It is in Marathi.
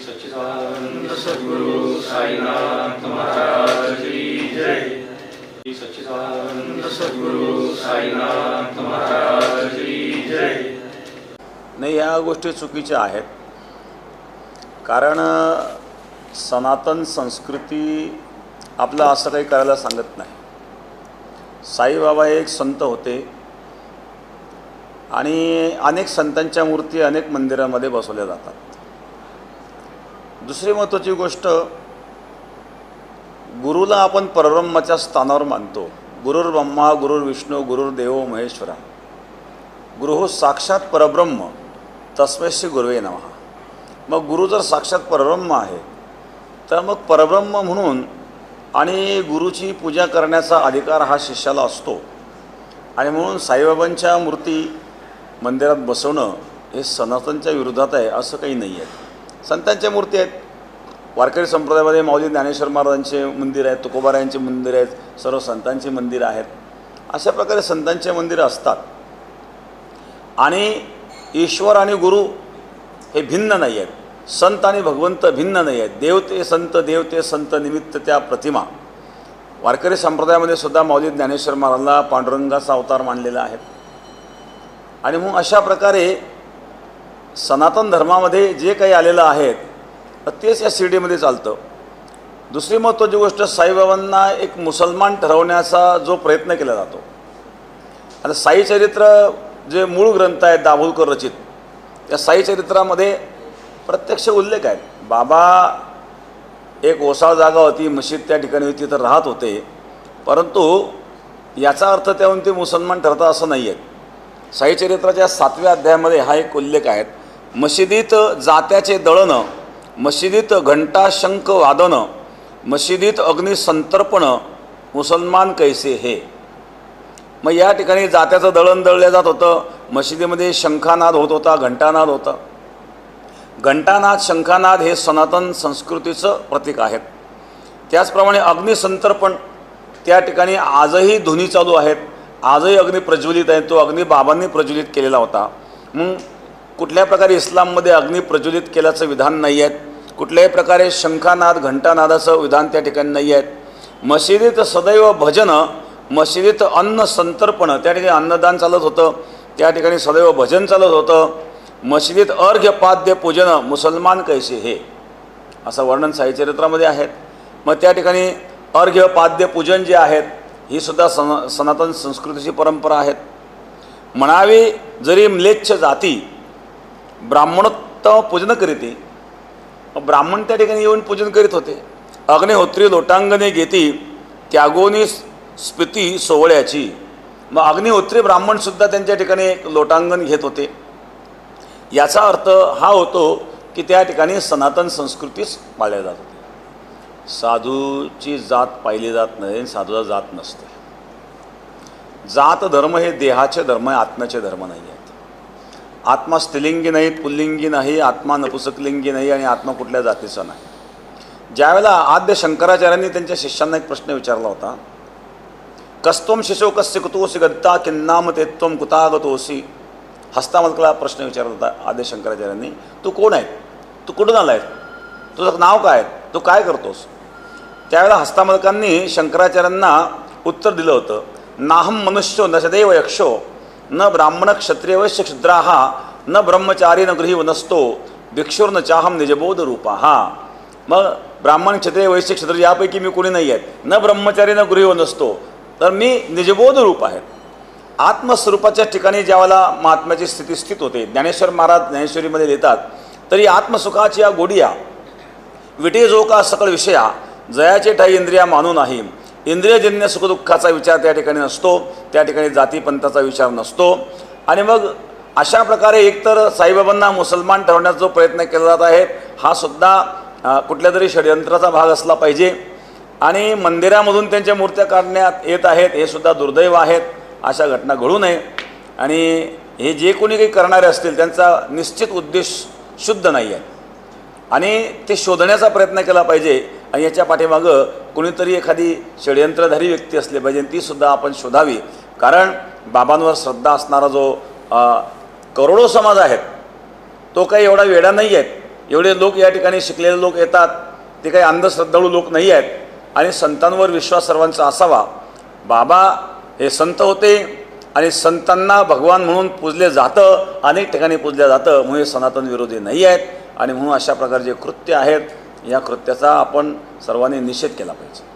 सच्चिदानंद सद्गुरु साईनाथ महाराज की जय। श्री सच्चिदानंद सद्गुरु साईनाथ महाराज की जय। नाही या गोष्टी चुकीच्या आहेत. कारण सनातन संस्कृती आपलं असं काही करायला सांगत नाही. साईबाबा हे एक संत होते. आणि अनेक संतांच्या मूर्ती अनेक मंदिरामध्ये बसवल्या जातात. दुसरी महत्त्वाची गोष्ट गुरुला आपण परब्रह्माच्या स्थानावर मानतो. गुरुर ब्रह्मा गुरुर विष्णू गुरुर महेश्वरा. गुरु हो साक्षात परब्रह्म तस्मैशी गुरुवे नमः. मग गुरु जर साक्षात परब्रह्म आहे तर मग परब्रह्म म्हणून आणि गुरुची पूजा करण्याचा अधिकार हा शिष्याला असतो. आणि म्हणून साईबाबांच्या मूर्ती मंदिरात बसवणं हे सनातनच्या विरोधात आहे असं काही नाही आहे संतांच्या मूर्ती आहेत. वारकरी संप्रदायामध्ये माऊली ज्ञानेश्वर महाराजांचे मंदिर आहेत तुकोबारायांचे मंदिर आहेत सर्व संतांची मंदिरं आहेत. अशा प्रकारे संतांचे मंदिरं असतात. आणि ईश्वर आणि गुरु हे भिन्न नाही आहेत. संत आणि भगवंत भिन्न नाही आहेत. देवते संत देवते संत निमित्त त्या प्रतिमा. वारकरी संप्रदायामध्ये सुद्धा माऊली ज्ञानेश्वर महाराजला पांडुरंगाचा अवतार मानलेला आहे. आणि मग अशा प्रकारे सनातन धर्मामध्ये जे काही आलेलं आहे तर तेच या शिर्डीमध्ये चालतं. दुसरी महत्त्वाची गोष्ट साईबाबांना एक मुसलमान ठरवण्याचा जो प्रयत्न केला जातो. आता साई चरित्र जे मूळ ग्रंथ आहेत दाभोलकर रचित त्या साई चरित्रामध्ये प्रत्यक्ष उल्लेख आहेत. बाबा एक ओसाळ जागा होती मशीद त्या ठिकाणी होती तर राहत होते. परंतु याचा अर्थ त्याहून ते मुसलमान ठरतात असं नाही आहेत साई चरित्राच्या सातव्या अध्यायामध्ये हा एक उल्लेख आहे. मशिदीत जात्याचे दळणं मशिदीत घंटा शंख वादनं मशिदीत अग्निसंतर्पण मुसलमान कैसे हे? मग या ठिकाणी जात्याचं दळण दळलं जात होतं. मशिदीमध्ये शंखानाद होत होता घंटानाद होता. घंटानाद शंखानाद हे सनातन संस्कृतीचं प्रतीक आहेत. त्याचप्रमाणे अग्निसंतर्पण त्या ठिकाणी आजही ध्वनी चालू आहेत. आजही अग्नी प्रज्वलित आहे. तो अग्नी बाबांनी प्रज्वलित केलेला होता. मग कुठल्या प्रकारे इस्लाममध्ये अग्नी प्रज्वलित केल्याचं विधान नाही आहेत कुठल्याही प्रकारे शंखानाद घंटानादाचं विधान त्या ठिकाणी नाही आहेत. मशिदीत सदैव भजनं मशिदीत अन्न संतर्पण त्या ठिकाणी अन्नदान चालत होतं त्या ठिकाणी सदैव भजन चालत होतं. मशिदीत अर्घ्यपाद्य पूजनं मुसलमान कैसे हे? असं वर्णन साईचरित्रामध्ये आहेत. मग त्या ठिकाणी अर्घ्यपाद्य पूजन जे आहेत ही सुद्धा सन सनातन संस्कृतीची परंपरा आहेत. म्हणावी जरी म्लेच्छ जाती ब्राह्मणोत्तम पूजन करीती. ब्राह्मण त्या ठिकाणी येऊन पूजन करीत होते. अग्निहोत्री लोटांगणे घेती त्यागोनी स्फिती सोहळ्याची मग अग्निहोत्री ब्राह्मणसुद्धा त्यांच्या ठिकाणी एक लोटांगण घेत होते. याचा अर्थ हा होतो की त्या ठिकाणी सनातन संस्कृतीच पाळल्या जात होती साधूची जात पाहिली जात नाही आणि साधूचा जात नसते. जात धर्म हे देहाचे धर्म आहे आत्म्याचे धर्म नाही आहे आत्मा स्त्रीलिंगी नाही पुल्लिंगी नाही आत्मा नपुसकलिंगी नाही आणि आत्मा कुठल्या जातीचा नाही. ज्यावेळेला आद्य शंकराचार्यांनी त्यांच्या शिष्यांना एक प्रश्न विचारला होता कस्तोम शिशो कस्य कुतोसी गद्दा किन्नाम तेत्वम कुतागतोसी हस्तामलकला प्रश्न विचारला होता आद्य शंकराचार्यांनी तू कोण आहे तू कुठून आला आहे तुझं नाव काय आहे? तू काय करतोस? त्यावेळेला हस्तामलकांनी शंकराचार्यांना उत्तर दिलं होतं नाहम मनुष्यो न सदैव यक्षो न ब्राह्मण क्षत्रिय वैश्य क्षुद्राहा न ब्रह्मचारी न गृही नसतो भिक्षुर न चाहम निजबोध रूपा। हा मग ब्राह्मण क्षत्रिय वैश्य क्षत्रिय यापैकी मी कोणी नाही आहेत न ब्रह्मचारी न गृही नसतो तर मी निजबोध रूप आहे। आत्मस्वरूपाच्या ठिकाणी ज्यावेळेला महात्म्याची स्थिती स्थित होते ज्ञानेश्वर महाराज ज्ञानेश्वरीमध्ये लिहितात तरी आत्मसुखाची या गोडिया विटे जो का सकळ विषया जयाचे ठाई इंद्रिया मानू नाही इंद्रियजन्य सुखदुःखाचा विचार त्या ठिकाणी नसतो त्या ठिकाणी जातीपंथाचा विचार नसतो. आणि मग अशा प्रकारे एकतर साईबाबांना मुसलमान ठरवण्याचा जो प्रयत्न केला जात आहे हा सुद्धा कुठल्या तरी षडयंत्राचा भाग असला पाहिजे. आणि मंदिरामधून त्यांच्या मूर्त्या काढण्यात येत आहेत हे सुद्धा दुर्दैव आहेत अशा घटना घडू नये. आणि हे जे कोणी काही करणारे असतील त्यांचा निश्चित उद्देश शुद्ध नाही आहे आणि ते शोधण्याचा प्रयत्न केला पाहिजे आणि याच्या पाठीमागं कोणीतरी एखादी षडयंत्रधारी व्यक्ती असली पाहिजे ती तीसुद्धा आपण शोधावी. कारण बाबांवर श्रद्धा असणारा जो करोडो समाज आहेत तो काही एवढा वेडा नाही आहेत एवढे लोक या ठिकाणी शिकलेले लोक येतात ते काही अंधश्रद्धाळू लोक नाही आहेत. आणि संतांवर विश्वास सर्वांचा असावा. बाबा हे संत होते आणि संतांना भगवान म्हणून पूजले जातं अनेक ठिकाणी पूजलं जातं म्हणून हे सनातन विरोधी नाही आहेत. आणि म्हणून अशा प्रकारचे कृत्य आहेत. या कृत्याचा आपण सर्वांनी निषेध केला पाहिजे.